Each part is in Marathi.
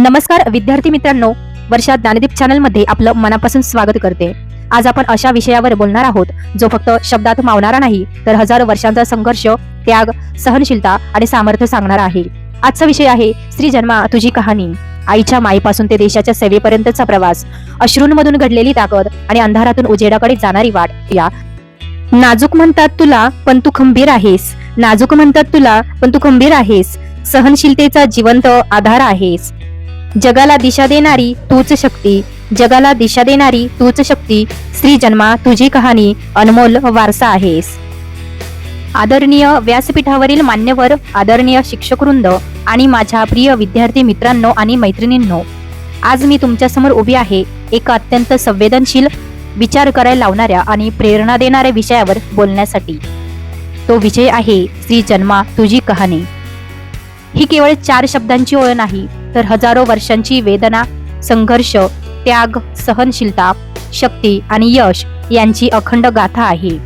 नमस्कार विद्यार्थी मित्रांनो. वर्षा ज्ञानदीप चॅनलमध्ये आपलं मनापासून स्वागत करते. आज आपण अशा विषयावर बोलणार आहोत जो फक्त शब्दात मावणारा नाही तर हजारो वर्षांचा संघर्ष त्याग सहनशीलता आणि सामर्थ्य सांगणार आहे. आजचा विषय आहे श्री जन्मा तुझी कहाणी. आईच्या माईपासून ते देशाच्या सेवेपर्यंतचा प्रवास. अश्रूंमधून घडलेली ताकद आणि अंधारातून उजेडाकडे जाणारी वाट या. नाजूक म्हणतात तुला पण तू खंबीर आहेस. नाजूक म्हणतात तुला पण तू खंबीर आहेस. सहनशीलतेचा जिवंत आधार आहेस. जगाला दिशा देणारी तूच शक्ती. जगाला दिशा देणारी तूच शक्ती. श्री जन्मा तुझी कहाणी अनमोल वारसा आहेस. आदरणीय व्यासपीठावरील मान्यवर आदरणीय शिक्षकवृंद आणि माझ्या प्रिय विद्यार्थी मित्रांनो आणि मैत्रिणींनो आज मी तुमच्यासमोर उभी आहे एका अत्यंत संवेदनशील विचार करायला लावणाऱ्या आणि प्रेरणा देणाऱ्या विषयावर बोलण्यासाठी. तो विषय आहे श्री जन्मा तुझी कहाणी. ही केवळ चार शब्दांची ओळ नाही तर हजारो वर्षांची वेदना संघर्ष त्याग सहनशीलता शक्ती आणि यश यांची अखंड गाथा आहे.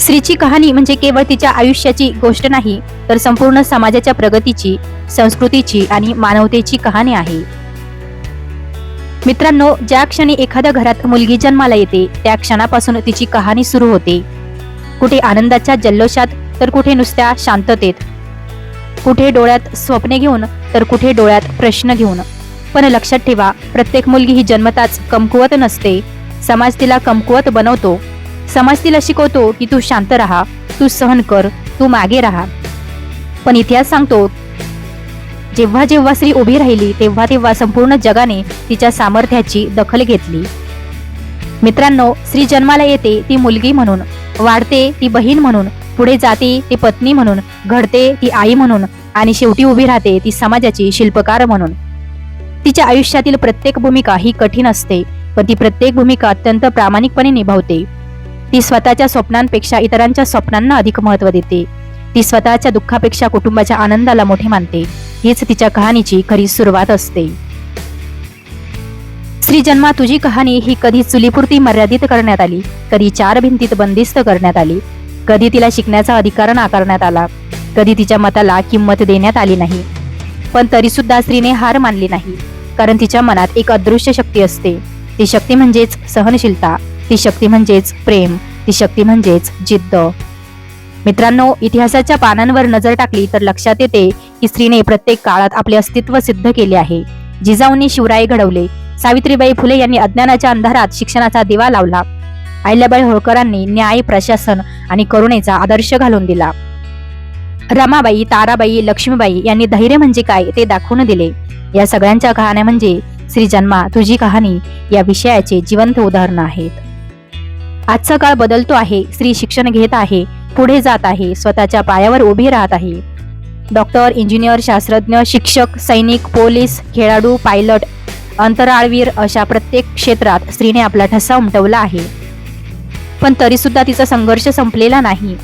स्त्रीची कहाणी म्हणजे केवळ तिच्या आयुष्याची गोष्ट नाही तर संपूर्ण समाजाच्या प्रगतीची संस्कृतीची आणि मानवतेची कहाणी आहे. मित्रांनो ज्या क्षणी एखाद्या घरात मुलगी जन्माला येते त्या क्षणापासून तिची कहाणी सुरू होते. कुठे आनंदाच्या जल्लोषात तर कुठे नुसत्या शांततेत कुठे डोळ्यात स्वप्ने घेऊन तर कुठे डोळ्यात प्रश्न घेऊन. पण लक्षात ठेवा प्रत्येक मुलगी ही जन्मताच कमकुवत नसते. समाज तिला कमकुवत बनवतो. समाज तिला शिकवतो की तू शांत राहा तू सहन कर तू मागे राहा. पण इतिहास सांगतो जेव्हा जेव्हा स्त्री उभी राहिली तेव्हा तेव्हा संपूर्ण जगाने तिच्या सामर्थ्याची दखल घेतली. मित्रांनो स्त्री जन्माला येते ती मुलगी म्हणून वाढते ती बहीण म्हणून पुढे जाते ती पत्नी म्हणून घडते ती आई म्हणून आणि शेवटी उभी राहते ती समाजाची शिल्पकार म्हणून. तिच्या आयुष्यातील प्रत्येक भूमिका ही कठीण असते पण ती प्रत्येक भूमिका अत्यंत प्रामाणिकपणे निभावते. ती स्वतःच्या स्वप्नांपेक्षा इतरांच्या स्वप्नांना अधिक महत्त्व देते. ती स्वतःच्या दुःखापेक्षा कुटुंबाच्या आनंदाला मोठे मानते. हीच तिच्या कहाणीची खरी सुरुवात असते. स्त्री जन्मा तुझी कहाणी ही कधी चुलीपुरती मर्यादित करण्यात आली? कधी चार भिंतीत बंदिस्त करण्यात आली? कधी तिला शिकण्याचा अधिकार नाकारण्यात आला. कधी तिच्या मताला किंमत देण्यात आली नाही. पण तरी सुद्धा स्त्रीने हार मानली नाही. कारण तिच्या मनात एक अदृश्य शक्ती असते. ती शक्ती म्हणजेच सहनशीलता. ती शक्ती म्हणजेच प्रेम. ती शक्ती म्हणजेच जिद्द. मित्रांनो इतिहासाच्या पानांवर नजर टाकली तर लक्षात येते की स्त्रीने प्रत्येक काळात आपले अस्तित्व सिद्ध केले आहे. जिजाऊंनी शिवराय घडवले. सावित्रीबाई फुले यांनी अज्ञानाच्या अंधारात शिक्षणाचा दिवा लावला. अहिल्याबाई होळकरांनी न्याय प्रशासन आणि करुणेचा आदर्श घालून दिला. रमाबाई ताराबाई लक्ष्मीबाई यांनी धैर्य म्हणजे काय ते दाखवून दिले. या सगळ्यांच्या कहाण्या म्हणजे श्री जन्मा तुझी कहाणी या विषयाचे जिवंत उदाहरण आहेत. आजचा काळ बदलतो आहे स्त्री शिक्षण घेत आहे पुढे जात आहे स्वतःच्या पायावर उभी राहत आहे. डॉक्टर इंजिनियर शास्त्रज्ञ शिक्षक सैनिक पोलीस खेळाडू पायलट अंतराळवीर अशा प्रत्येक क्षेत्रात स्त्रीने आपला ठसा उमटवला आहे. पण तरीसुद्धा तिचा संघर्ष संपलेला नाही.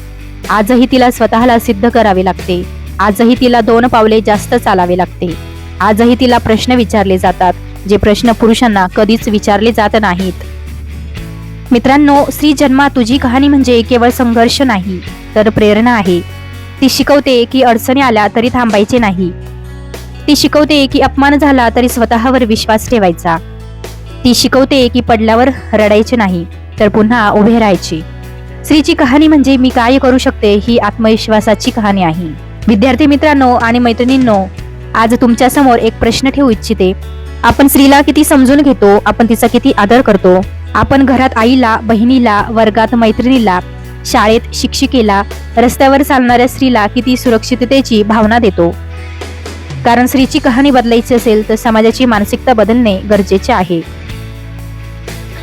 आजही तिला स्वतःला सिद्ध करावे लागते. आजही तिला दोन पावले जास्त चालावे लागते. आजही तिला प्रश्न विचारले जातात जे प्रश्न पुरुषांना कधीच विचारले जात नाहीत. मित्रांनो स्त्री जन्मा तुझी कहाणी म्हणजे केवळ संघर्ष नाही तर प्रेरणा आहे. ती शिकवते की अडचणी आल्या तरी थांबायचे नाही. ती शिकवते की अपमान झाला तरी स्वतःवर विश्वास ठेवायचा. ती शिकवते की पडल्यावर रडायचे नाही. तर पुन्हा उभे राहायचे. स्त्रीची कहाणी म्हणजे मी काय करू शकते ही आत्मविश्वासाची कहाणी आहे. विद्यार्थी मित्रांनो आणि मैत्रिणींनो आज तुमच्यासमोर एक प्रश्न ठेवू इच्छिते. आपण स्त्रीला किती समजून घेतो आपण तिचा किती आदर करतो? आपण घरात आईला बहिणीला वर्गात मैत्रिणीला शाळेत शिक्षिकेला रस्त्यावर चालणाऱ्या स्त्रीला किती सुरक्षिततेची भावना देतो? कारण स्त्रीची कहाणी बदलायची असेल तर समाजाची मानसिकता बदलणे गरजेचे आहे.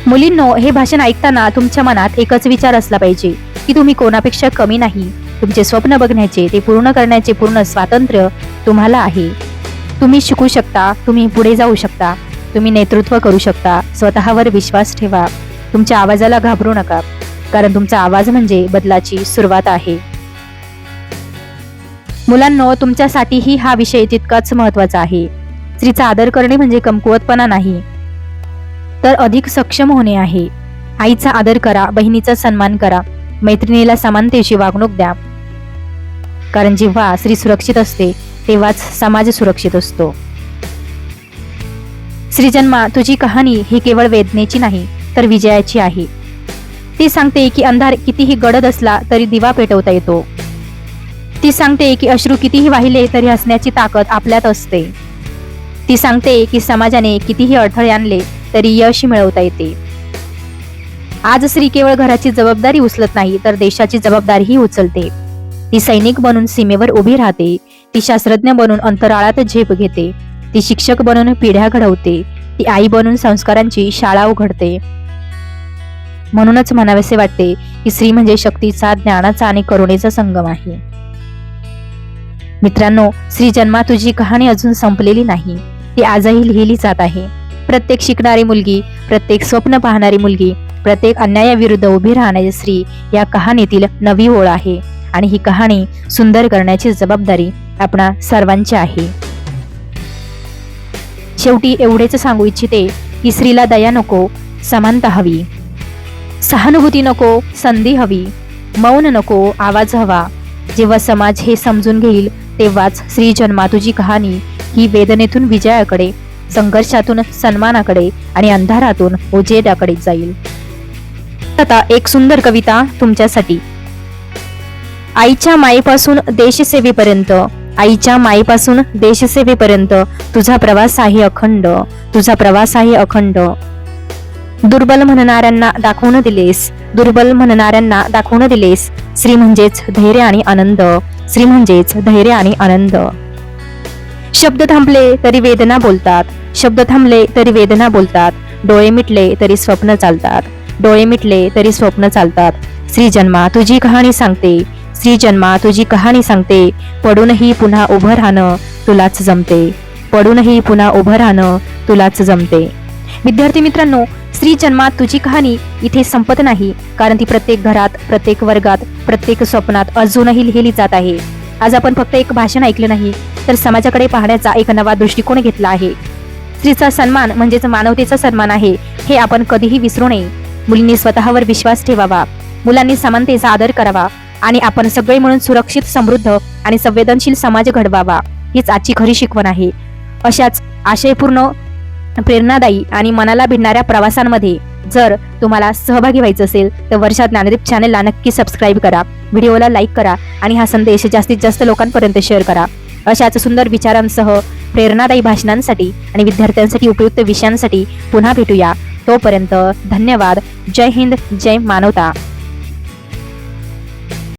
मुलींनो हे भाषण ऐकताना तुमच्या मनात एकच विचार असला पाहिजे की तुम्ही कोणापेक्षा कमी नाही. तुमचे स्वप्न बघण्याचे ते पूर्ण करण्याचे पूर्ण स्वातंत्र्य तुम्हाला आहे. तुम्ही शिकू शकता तुम्ही पुढे जाऊ शकता तुम्ही नेतृत्व करू शकता स्वतःवर विश्वास ठेवा. तुमच्या आवाजाला घाबरू नका कारण तुमचा आवाज म्हणजे बदलाची सुरुवात आहे. मुलांनो तुमच्यासाठीही हा विषय तितकाच महत्त्वाचा आहे. स्त्रीचा आदर करणे म्हणजे कमकुवतपणा नाही. तर अधिक सक्षम होणे आहे. आईचा आदर करा बहिणीचा सन्मान करा मैत्रिणीला समानतेची वागणूक द्या. कारण जेव्हा स्त्री सुरक्षित असते तेव्हाच समाज सुरक्षित असतो. श्रीजन्मा तुझी कहाणी ही केवळ वेदनेची नाही तर विजयाची आहे. ती सांगते की अंधार कितीही गडद असला तरी दिवा पेटवता येतो. ती सांगते की अश्रू कितीही वाहिले तरी हसण्याची ताकद आपल्यात असते. ती सांगते की समाजाने कितीही अडथळे आणले तरी यश मिळवता येते. आज स्त्री केवळ घराची जबाबदारी उचलत नाही तर देशाची जबाबदारीही उचलते. ती सैनिक बनून सीमेवर उभी राहते ती शास्त्रज्ञ बनून अंतराळात झेप घेते ती शिक्षक बनून पिढ्या घडवते ती आई बनून संस्कारांची शाळा उघडते. म्हणूनच म्हणावेसे वाटते की स्त्री म्हणजे शक्तीचा ज्ञानाचा आणि करुणेचा संगम आहे. मित्रांनो श्री जन्मा तुझी कहाणी अजून संपलेली नाही ती आजही लिहिली जात आहे. प्रत्येक शिकणारी मुलगी प्रत्येक स्वप्न पाहणारी मुलगी प्रत्येक अन्यायाविरुद्ध उभी राहणारी स्त्री या कहाणीतील नवी ओळ आहे. आणि ही कहाणी सुंदर करण्याची जबाबदारी आपणा सर्वांची आहे. शेवटी एवढेच सांगू इच्छिते की स्त्रीला दया नको समानता हवी. सहानुभूती नको संधी हवी. मौन नको आवाज हवा. जेव्हा समाज हे समजून घेईल तेव्हाच स्त्री जन्मा तुझी कहाणी ही वेदनेतून विजयाकडे संघर्षातून सन्मानाकडे आणि अंधारातून उजेडाकडे जाईल. आता एक सुंदर कविता तुमच्यासाठी. आईच्या मायेपासून देशसेवेपर्यंत आईच्या मायेपासून देशसेवेपर्यंत तुझा प्रवास आहे अखंड तुझा प्रवास आहे अखंड. दुर्बल म्हणणाऱ्यांना दाखवून दिलेस दुर्बल म्हणणाऱ्यांना दाखवून दिलेस श्री म्हणजेच धैर्य आणि आनंद श्री म्हणजेच धैर्य आणि आनंद. शब्द थांबले तरी वेदना बोलतात. शब्द थांबले तरी वेदना बोलतात. डोळे मिटले तरी स्वप्न चालतात. डोळे मिटले तरी स्वप्न चालतात. श्री जन्मा तुझी कहाणी सांगते. श्री जन्मा तुझी कहाणी सांगते. पडूनही पुन्हा उभं राहणं तुलाच जमते. पडूनही पुन्हा उभं राहणं तुलाच जमते. विद्यार्थी मित्रांनो स्त्री जन्मात तुझी कहाणी इथे संपत नाही कारण ती प्रत्येक घरात प्रत्येक वर्गात प्रत्येक स्वप्नात अजूनही लिहिली जात आहे. आज आपण फक्त एक भाषण ऐकलं नाही तर समाजाकडे पाहण्याचा एक नवा दृष्टिकोन घेतला आहे. स्त्रीचा सन्मान म्हणजेच मानवतेचा सन्मान आहे हे आपण कधीही विसरू नये. मुलींनी स्वतःवर विश्वास ठेवावा. मुलांनी समानतेचा आदर करावा आणि आपण सगळे म्हणून सुरक्षित समृद्ध आणि संवेदनशील समाज घडवावा हीच आजची खरी शिकवण आहे. अशाच आशयपूर्ण प्रेरणादायी आणि मनाला भिडणाऱ्या प्रवासांमध्ये जर तुम्हाला सहभागी व्हायचं असेल तर वर्षात ज्ञानदीप चॅनलला नक्की सबस्क्राईब करा. व्हिडिओला लाईक करा आणि हा संदेश जास्तीत जास्त लोकांपर्यंत शेअर करा. अशाच सुंदर विचारांसह प्रेरणादायी भाषणांसाठी आणि विद्यार्थ्यांसाठी उपयुक्त विषयांसाठी पुन्हा भेटूया. तोपर्यंत धन्यवाद. जय हिंद जय मानवता.